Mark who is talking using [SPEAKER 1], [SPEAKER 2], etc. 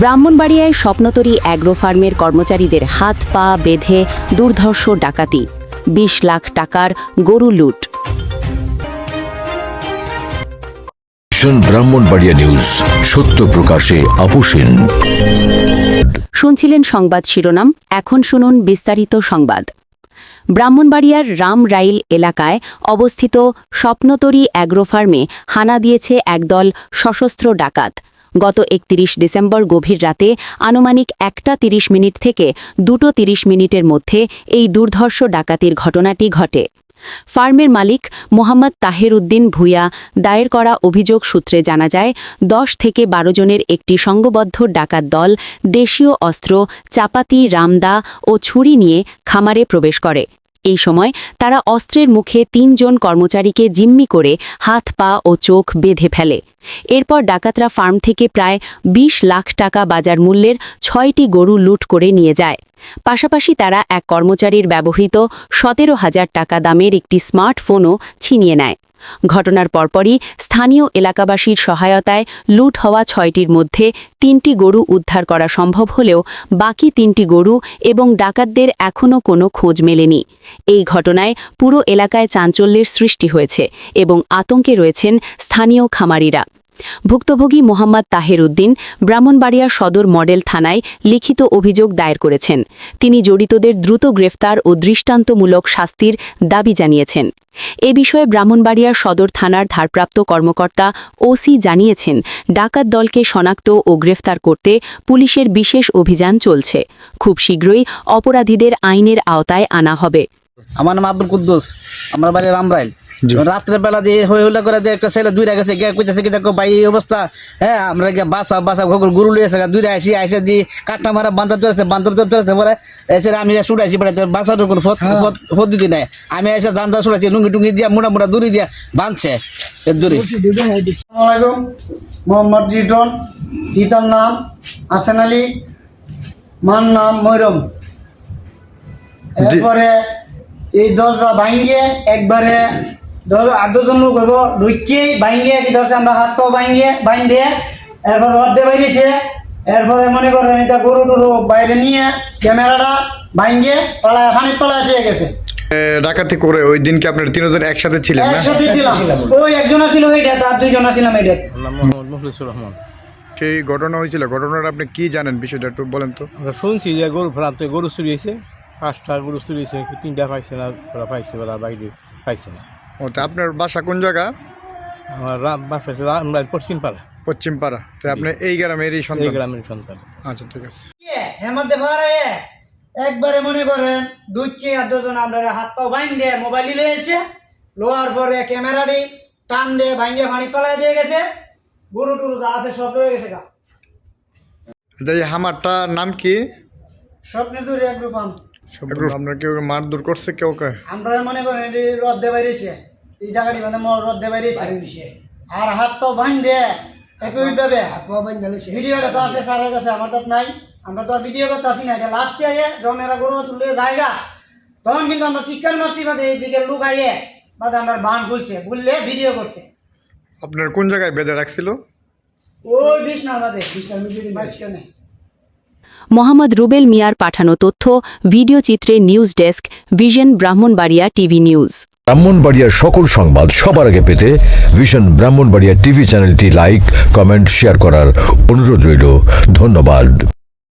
[SPEAKER 1] ব্রাহ্মণবাড়িয়ায় Swapnotori agro ফার্মের কর্মচারীদের হাত পা বেঁধে দুর্ধর্ষ ডাকাতি। বিশ লাখ টাকার গরু লুট।
[SPEAKER 2] ব্রাহ্মণবাড়িয়া নিউজ। সত্য প্রকাশে আপোষহীন
[SPEAKER 1] শুনছিলেন সংবাদ শিরোনাম এখন শুনুন বিস্তারিত সংবাদ। ব্রাহ্মণবাড়িয়ার রাম রাইল এলাকায় অবস্থিত স্বপ্নতরী অ্যাগ্রো ফার্মে হানা দিয়েছে একদল সশস্ত্র ডাকাত। গত একত্রিশ ডিসেম্বর গভীর রাতে আনুমানিক একটা তিরিশ মিনিট থেকে দুটো তিরিশ মিনিটের মধ্যে এই দুর্ধর্ষ ডাকাতির ঘটনাটি ঘটে। ফার্মের মালিক মোহাম্মদ তাহের উদ্দিন ভূয়া দায়ের করা অভিযোগ সূত্রে জানা যায়, দশ থেকে বারো জনের একটি সংঘবদ্ধ ডাকাত দল দেশীয় অস্ত্র, চাপাতি, রামদা ও ছুরি নিয়ে খামারে প্রবেশ করে। এই সময় তারা অস্ত্রের মুখে তিনজন কর্মচারীকে জিম্মি করে হাত, পা ও চোখ বেঁধে ফেলে। এরপর ডাকাতরা ফার্ম থেকে প্রায় ২০ লাখ টাকা বাজার মূল্যের ছয়টি গরু লুট করে নিয়ে যায়। পাশাপাশি তারা এক কর্মচারীর ব্যবহৃত সতেরো হাজার টাকা দামের একটি স্মার্টফোনও ছিনিয়ে নেয়। ঘটনার পরপরই স্থানীয় এলাকাবাসীর সহায়তায় লুট হওয়া ছয়টির মধ্যে তিনটি গরু উদ্ধার করা সম্ভব হলেও বাকি তিনটি গরু এবং ডাকাতদের এখনও কোনো খোঁজ মেলেনি। এই ঘটনায় পুরো এলাকায় চাঞ্চল্যের সৃষ্টি হয়েছে এবং আতঙ্কে রয়েছেন স্থানীয় খামারিরা। ভুক্তভোগী মোহাম্মদ তাহের উদ্দিন ব্রাহ্মণবাড়িয়া সদর মডেল থানায় লিখিত অভিযোগ দায়ের করেছেন। তিনি জড়িতদের দ্রুত গ্রেফতার ও দৃষ্টান্তমূলক শাস্তির দাবি জানিয়েছেন। এ বিষয়ে ব্রাহ্মণবাড়িয়া সদর থানার ধারপ্রাপ্ত কর্মকর্তা ওসি জানিয়েছেন, ডাকাত দলকে শনাক্ত ও গ্রেফতার করতে পুলিশের বিশেষ অভিযান চলছে। খুব শীঘ্রই অপরাধীদের আইনের আওতায় আনা হবে।
[SPEAKER 3] আমার নাম আব্দুল কুদ্দুস। আমার বাড়ি রামরাইল। রাত্রে বেলা দিয়ে হই হইলা করে দিয়ে একটা ছেলে দুইটা গেছে গিয়ে কইতেছে কি দেখো ভাই এই অবস্থা। হ্যাঁ আমরা গিয়ে বাসা বাসা ঘর গুরু লিয়েছে দুইটা আসি আইসে দিয়ে কাটটা মারা বান্দর চলেছে বান্দর চলেছে পরে এসে আমি ছুটাইছি পরে বাসার কোনো ফত দিতে নাই। আমি এসে জানদা ছুটাইছি লুঙ্গি টুঙ্গি দিয়া মোটা মোটা দূরি দিয়া বাঁধছে এ দূরি
[SPEAKER 4] আসসালামাইকুম মোহাম্মদ রিটন পিতার নাম হাসান আলী মার নাম ময়রম এরপরে এই দরজা ভাঙ্গিয়ে একবারে ধর আট দশজন লোক হইব ঢুকিয়ে ভাঙ্গিয়ে কি ধরছে আমরা হাত পাও ভাঙ্গিয়ে বাইন দিয়ে এরপর অর্ধে বাইরেছে। এরপরে মনে করেন এটা গরু টরু বাইরে নিয়ে ক্যামেরাটা ভাঙ্গিয়ে পালায় পানির তলায় দিয়ে গেছে।
[SPEAKER 5] ডাকাতি করে ওই দিন কি আপনার তিনজন একসাথে ছিলেন
[SPEAKER 4] একসাথে ছিলাম। ওই একজন ছিল এইটা তার দুইজন ছিলাম এইটা
[SPEAKER 6] মোহাম্মদ মুখলিসুর রহমান।
[SPEAKER 5] সেই ঘটনা হয়েছিল। ঘটনাটা আপনি কি জানেন? বিষয়টা একটু বলেন তো।
[SPEAKER 6] আমরা শুনছি যে গরু ফেরাতে গরু চুরি হয়েছে। পাঁচটা গরু চুরি হয়েছে তিনটা পাইছে না ওরা পাইছে ওরা বাইরে পাইছে না।
[SPEAKER 5] ও তো আপনার বাসা কোন জায়গা?
[SPEAKER 6] আমার রাম বাস আমরা পশ্চিম পাড়া
[SPEAKER 5] পশ্চিম পাড়া তো আপনি এই গ্রামেরই
[SPEAKER 6] এই
[SPEAKER 5] সন্তান?
[SPEAKER 6] গ্রামের সন্তান।
[SPEAKER 5] আচ্ছা ঠিক আছে।
[SPEAKER 4] হেমন্ত একবারে মনে করেন দুইকে আর দুজন আমরা হাত পাও বাইন দিয়ে মোবাইল লয়েছে লোয়ার পরে ক্যামেরাটি টান দিয়ে ভাঙ্গে ফানি তলায় দিয়ে গেছে গরু টুরু যা আছে সব রয়ে গেছে গা।
[SPEAKER 5] আচ্ছা এই হামারটা নাম কি?
[SPEAKER 4] স্বপ্নে দূরে এক রূপাম।
[SPEAKER 5] আপনার কেউ মারধর করছে কেউ কে?
[SPEAKER 4] আমরা মনে করেন এটি রদ দিয়ে বাইরেছে। এই জায়গাটি মানে রদ দিয়ে বাইরেছে। আর হাত তো বাইন দিয়ে একই ভাবে ভিডিওটা তো আছে স্যারের কাছে আমার তো নাই। আমরা তো আর ভিডিও করতে আসি না। এটা লাস্টে আইয়ে যখন এরা গরু শুনলে জায়গা তখন কিন্তু আমরা শিক্ষার মাসি বাদে এইদিকে লোক আইয়ে বাদে আমরা বান খুলছে খুললে ভিডিও করছে।
[SPEAKER 5] আপনার কোন জায়গায় বেঁধে রাখছিল?
[SPEAKER 4] ওই বিষ্ণার বাদে বিষ্ণার মাঝখানে।
[SPEAKER 1] মোহাম্মদ রুবেল মিয়ার পাঠানো তথ্য, ভিডিও চিত্রে news desk, vision Brahmanbaria TV news.
[SPEAKER 2] ব্রাহ্মণবাড়িয়ার সকল সংবাদ সবার আগে পেতে ভিশন ব্রাহ্মণবাড়িয়া টিভি চ্যানেলটি লাইক, কমেন্ট, শেয়ার করার অনুরোধ রইল। ধন্যবাদ।